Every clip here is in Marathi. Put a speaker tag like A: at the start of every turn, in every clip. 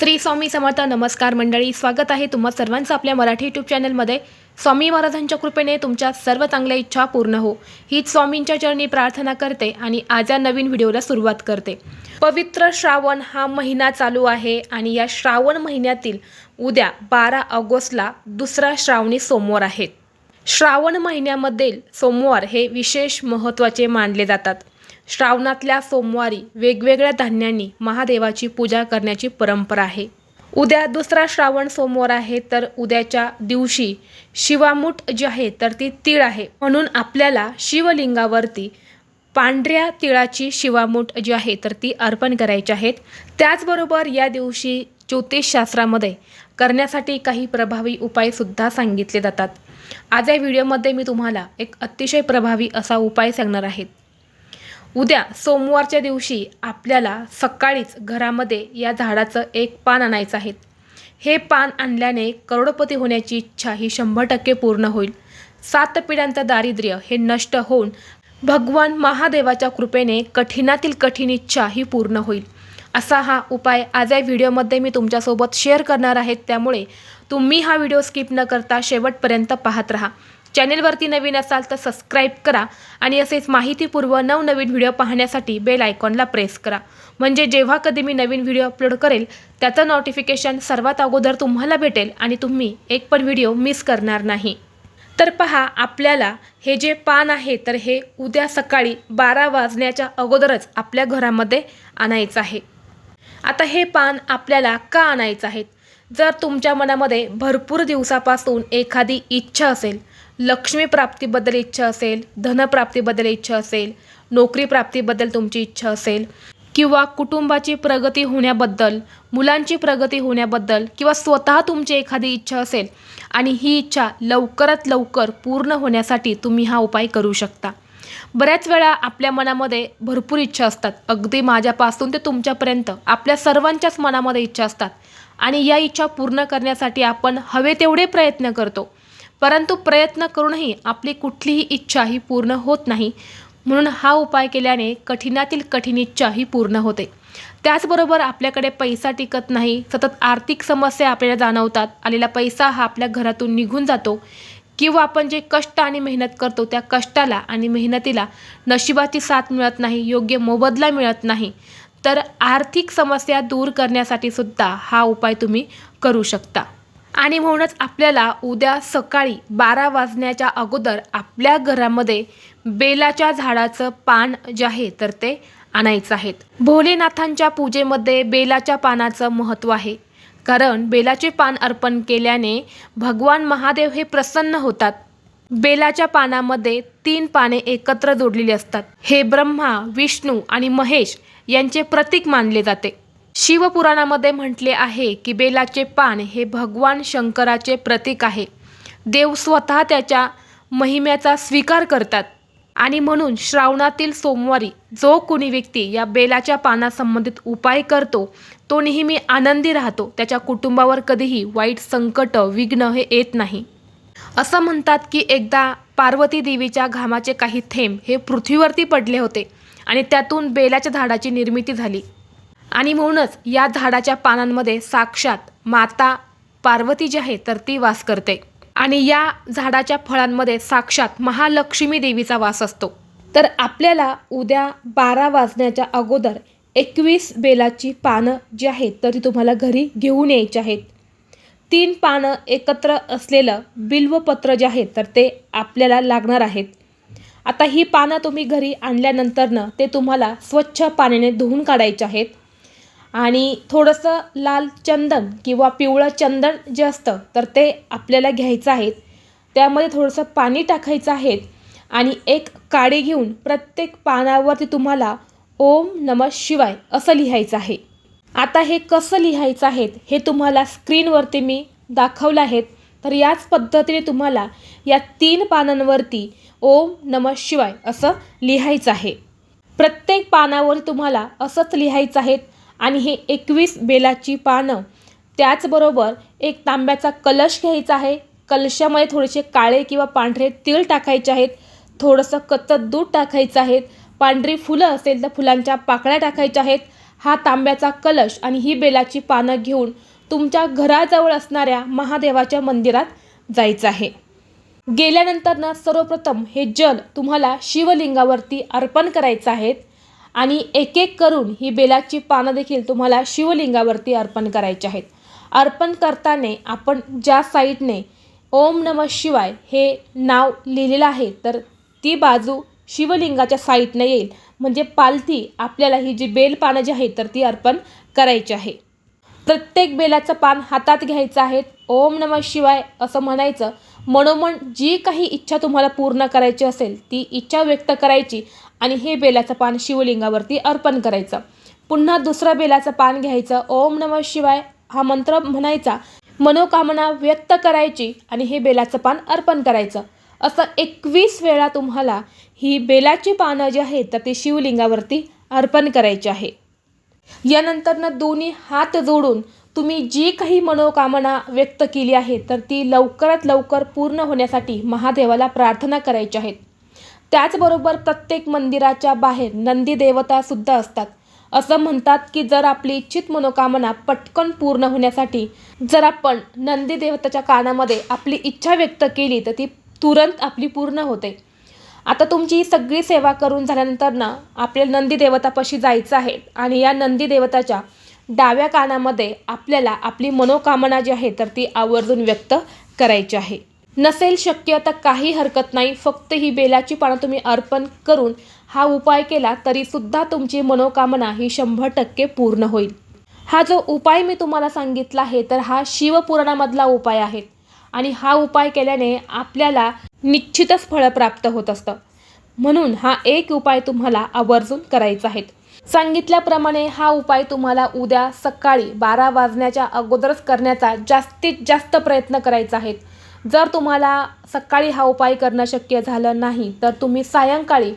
A: श्री स्वामी समर्थ नमस्कार मंडळी स्वागत आहे तुम्हा सर्वांचं आपल्या मराठी यूट्यूब चॅनलमध्ये स्वामी महाराजांच्या कृपेने तुमच्या सर्व चांगल्या इच्छा पूर्ण हो. हीच स्वामींच्या चरणी प्रार्थना करते आणि आज या नवीन व्हिडिओला सुरुवात करते. पवित्र श्रावण हा महिना चालू आहे आणि या श्रावण महिन्यातील उद्या बारा ऑगस्टला दुसरा श्रावणी सोमवार आहेत श्रावण महिन्यामधील सोमवार हे विशेष महत्त्वाचे मानले जातात. श्रावणातल्या सोमवारी वेगवेगळ्या धान्यांनी महादेवाची पूजा करण्याची परंपरा आहे. उद्या दुसरा श्रावण सोमवार आहे तर उद्याच्या दिवशी शिवामूठ जी आहे तर ती तीळ आहे. म्हणून आपल्याला शिवलिंगावरती पांढऱ्या तिळाची शिवामूठ जी आहे तर ती अर्पण करायची आहेत त्याचबरोबर या दिवशी ज्योतिषशास्त्रामध्ये करण्यासाठी काही प्रभावी उपायसुद्धा सांगितले जातात. आज या व्हिडिओमध्ये मी तुम्हाला एक अतिशय प्रभावी असा उपाय सांगणार आहेत उद्या सोमवारच्या दिवशी आपल्याला सकाळीच घरामध्ये या झाडाचं एक पान आणायचं आहे. हे पान आणल्याने करोडपती होण्याची इच्छा ही शंभर टक्के पूर्ण होईल. सात पिढ्यांचं दारिद्र्य हे नष्ट होऊन भगवान महादेवाच्या कृपेने कठीणातील कठीण इच्छा ही पूर्ण होईल. असा हा उपाय आज या व्हिडिओमध्ये मी तुमच्यासोबत शेअर करणार आहे. त्यामुळे तुम्ही हा व्हिडिओ स्किप न करता शेवटपर्यंत पाहत राहा. चॅनेलवरती नवीन असाल तर सबस्क्राईब करा आणि असेच माहितीपूर्व नवनवीन व्हिडिओ पाहण्यासाठी बेल आयकॉनला प्रेस करा. म्हणजे जेव्हा कधी मी नवीन व्हिडिओ अपलोड करेल त्याचं नोटिफिकेशन सर्वात अगोदर तुम्हाला भेटेल आणि तुम्ही एक पण व्हिडिओ मिस करणार नाही. तर पहा आपल्याला हे जे पान आहे तर हे उद्या सकाळी बारा वाजण्याच्या अगोदरच आपल्या घरामध्ये आणायचं आहे. आता हे पान आपल्याला का आणायचं आहे? जर तुमच्या मनामध्ये भरपूर दिवसापासून एखादी इच्छा असेल लक्ष्मी प्राप्तीबद्दल इच्छा असेल धनप्राप्तीबद्दल इच्छा असेल नोकरी प्राप्तीबद्दल तुमची इच्छा असेल किंवा कुटुंबाची प्रगती होण्याबद्दल मुलांची प्रगती होण्याबद्दल किंवा स्वतः तुमची एखादी इच्छा असेल आणि ही इच्छा लवकरात लवकर पूर्ण होण्यासाठी तुम्ही हा उपाय करू शकता. बऱ्याच वेळा आपल्या मनामध्ये भरपूर इच्छा असतात. अगदी माझ्यापासून ते तुमच्यापर्यंत आपल्या सर्वांच्याच मनामध्ये इच्छा असतात. आणि या इच्छा पूर्ण करण्यासाठी आपण हवे तेवढे प्रयत्न करतो. परंतु प्रयत्न करूनही आपली कुठलीही इच्छा ही पूर्ण होत नाही. म्हणून हा उपाय केल्याने कठीणातील कठीण इच्छा ही पूर्ण होते. त्याचबरोबर आपल्याकडे पैसा टिकत नाही सतत आर्थिक समस्या आपल्याला जाणवतात आलेला पैसा हा आपल्या घरातून निघून जातो. किंवा आपण जे कष्ट आणि मेहनत करतो त्या कष्टाला आणि मेहनतीला नशिबाची साथ मिळत नाही योग्य मोबदला मिळत नाही. तर आर्थिक समस्या दूर करण्यासाठी सुद्धा हा उपाय तुम्ही करू शकता. आणि म्हणूनच आपल्याला उद्या सकाळी बारा वाजण्याच्या अगोदर आपल्या घरामध्ये बेलाच्या झाडाचं पान जे आहे तर ते आणायचं आहेत भोलेनाथांच्या पूजेमध्ये बेलाच्या पानाचं महत्त्व आहे. कारण बेलाचे पान अर्पण केल्याने भगवान महादेव हे प्रसन्न होतात. बेलाच्या पानामध्ये तीन पाने एकत्र जोडलेली असतात. हे ब्रह्मा विष्णू आणि महेश यांचे प्रतीक मानले जाते. शिवपुराणामध्ये म्हटले आहे की बेलाचे पान हे भगवान शंकराचे प्रतीक आहे. देव स्वतः त्याच्या महिम्याचा स्वीकार करतात. आणि म्हणून श्रावणातील सोमवारी जो कुणी व्यक्ती या बेलाच्या पानासंबंधित उपाय करतो तो नेहमी आनंदी राहतो. त्याच्या कुटुंबावर कधीही वाईट संकट विघ्न हे येत नाही. असं म्हणतात की एकदा पार्वती देवीच्या घामाचे काही थेंब हे पृथ्वीवरती पडले होते आणि त्यातून बेलाच्या झाडाची निर्मिती झाली. आणि म्हणूनच या झाडाच्या पानांमध्ये साक्षात माता पार्वती जी आहे तर ती वास करते. आणि या झाडाच्या फळांमध्ये साक्षात महालक्ष्मी देवीचा वास असतो. तर आपल्याला उद्या बारा वाजण्याच्या अगोदर एकवीस बेलाची पानं जी आहेत तर ती तुम्हाला घरी घेऊन यायची आहेत. तीन पानं एकत्र असलेलं बिल्वपत्र जे आहे तर ते आपल्याला लागणार आहेत. आता ही पानं तुम्ही घरी आणल्यानंतरनं ते तुम्हाला स्वच्छ पाण्याने धुवून काढायचे आहेत. आणि थोडंसं लाल चंदन किंवा पिवळं चंदन जे असतं तर ते आपल्याला घ्यायचं आहे त्यामध्ये थोडंसं पाणी टाकायचं आहे आणि एक काडी घेऊन प्रत्येक पानावरती तुम्हाला ओम नमः शिवाय असं लिहायचं आहे. आता हे कसं लिहायचं आहे हे तुम्हाला स्क्रीनवरती मी दाखवलं आहेत. तर याच पद्धतीने तुम्हाला या तीन पानांवरती ओम नमः शिवाय असं लिहायचं आहे. प्रत्येक पानावर तुम्हाला असंच लिहायचं आहे आणि हे एकवीस बेलाची पानं. त्याचबरोबर एक तांब्याचा कलश घ्यायचा आहे. कलशामध्ये थोडेसे काळे किंवा पांढरे तीळ टाकायचे आहेत. थोडंसं कच्चं दूध टाकायचं आहेत पांढरी फुलं असेल तर फुलांच्या पाकळ्या टाकायच्या आहेत. हा तांब्याचा कलश आणि ही बेलाची पानं घेऊन तुमच्या घराजवळ असणाऱ्या महादेवाच्या मंदिरात जायचं आहे. गेल्यानंतर ना सर्वप्रथम हे जल तुम्हाला शिवलिंगावरती अर्पण करायचं आहे. आणि एक एक करून ही बेलाची पानं देखील तुम्हाला शिवलिंगावरती अर्पण करायची आहेत. अर्पण करताना आपण ज्या साईडने ओम नम शिवाय हे नाव लिहिलेलं आहे तर ती बाजू शिवलिंगाच्या साईडने येईल. म्हणजे पालथी आपल्याला ही जी बेल पानं जी आहेत तर ती अर्पण करायची आहे. प्रत्येक बेलाचं पान हातात घ्यायचं आहे. ओम नम शिवाय असं म्हणायचं. मनोमन जी काही इच्छा तुम्हाला पूर्ण करायची असेल ती इच्छा व्यक्त करायची. आणि हे बेलाचं पान शिवलिंगावरती अर्पण करायचं. पुन्हा दुसरं बेलाचं पान घ्यायचं. ओम नम शिवाय हा मंत्र म्हणायचा. मनोकामना व्यक्त करायची आणि हे बेलाचं पान अर्पण करायचं. असं एकवीस वेळा तुम्हाला ही बेलाची पानं जी आहेत तर ती शिवलिंगावरती अर्पण करायची आहे. यानंतरनं दोन्ही हात जोडून तुम्ही जी काही मनोकामना व्यक्त केली आहे तर ती लवकरात लवकर पूर्ण होण्यासाठी महादेवाला प्रार्थना करायची आहेत त्याचबरोबर प्रत्येक मंदिराच्या बाहेर नंदी देवतासुद्धा असतात. असं म्हणतात की जर आपली इच्छित मनोकामना पटकन पूर्ण होण्यासाठी जर आपण नंदी देवताच्या कानामध्ये आपली इच्छा व्यक्त केली तर ती तुरंत आपली पूर्ण होते. आता तुमची सगळी सेवा करून झाल्यानंतर ना आपल्याला नंदी देवतापाशी जायचं आहे आणि या नंदी देवताच्या डाव्या कानामध्ये आपल्याला आपली मनोकामना जी आहे तर ती आवर्जून व्यक्त करायची आहे. नसेल शक्य तर काही हरकत नाही. फक्त ही बेलाची पानं तुम्ही अर्पण करून हा उपाय केला तरीसुद्धा तुमची मनोकामना ही शंभर टक्के पूर्ण होईल. हा जो उपाय मी तुम्हाला सांगितला आहे तर हा शिवपुराणामधला उपाय आहे. आणि हा उपाय केल्याने आपल्याला निश्चितच फळं प्राप्त होत असतं. म्हणून हा एक उपाय तुम्हाला आवर्जून करायचा आहे. सांगितल्याप्रमाणे हा उपाय तुम्हाला उद्या सकाळी बारा वाजण्याच्या अगोदरच करण्याचा जास्तीत जास्त प्रयत्न करायचा आहे. जर तुम्हाला सकाळी हा उपाय करणं शक्य झालं नाही तर तुम्ही सायंकाळी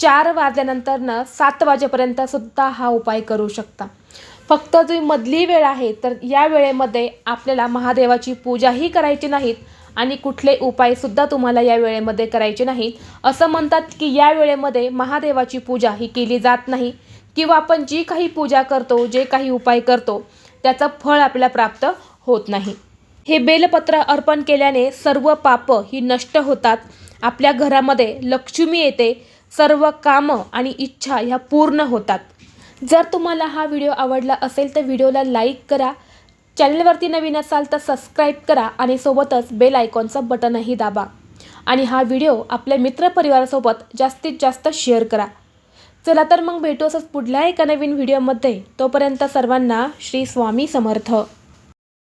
A: चार वाजल्यानंतरनं सात वाजेपर्यंत सुद्धा हा उपाय करू शकता. फक्त जी मधली वेळ आहे तर या वेळेमध्ये आपल्याला महादेवाची पूजाही करायची नाहीत आणि कुठले उपायसुद्धा तुम्हाला या वेळेमध्ये करायचे नाहीत. असं म्हणतात की या वेळेमध्ये महादेवाची पूजा ही केली जात नाही किंवा आपण जी काही पूजा करतो जे काही उपाय करतो त्याचं फळ आपल्याला प्राप्त होत नाही. हे बेलपत्र अर्पण केल्याने सर्व पाप ही नष्ट होतात. आपल्या घरामध्ये लक्ष्मी येते. सर्व कामं आणि इच्छा ह्या पूर्ण होतात. जर तुम्हाला हा व्हिडिओ आवडला असेल तर व्हिडिओला लाईक करा. चॅनलवरती नवीन असाल तर सबस्क्राईब करा आणि सोबतच बेल आयकॉनचं बटनही दाबा. आणि हा व्हिडिओ आपल्या मित्रपरिवारासोबत जास्तीत जास्त शेअर करा. चला तर मग भेटू असंच पुढल्या एका नवीन व्हिडिओमध्ये. तोपर्यंत सर्वांना श्री स्वामी समर्थ.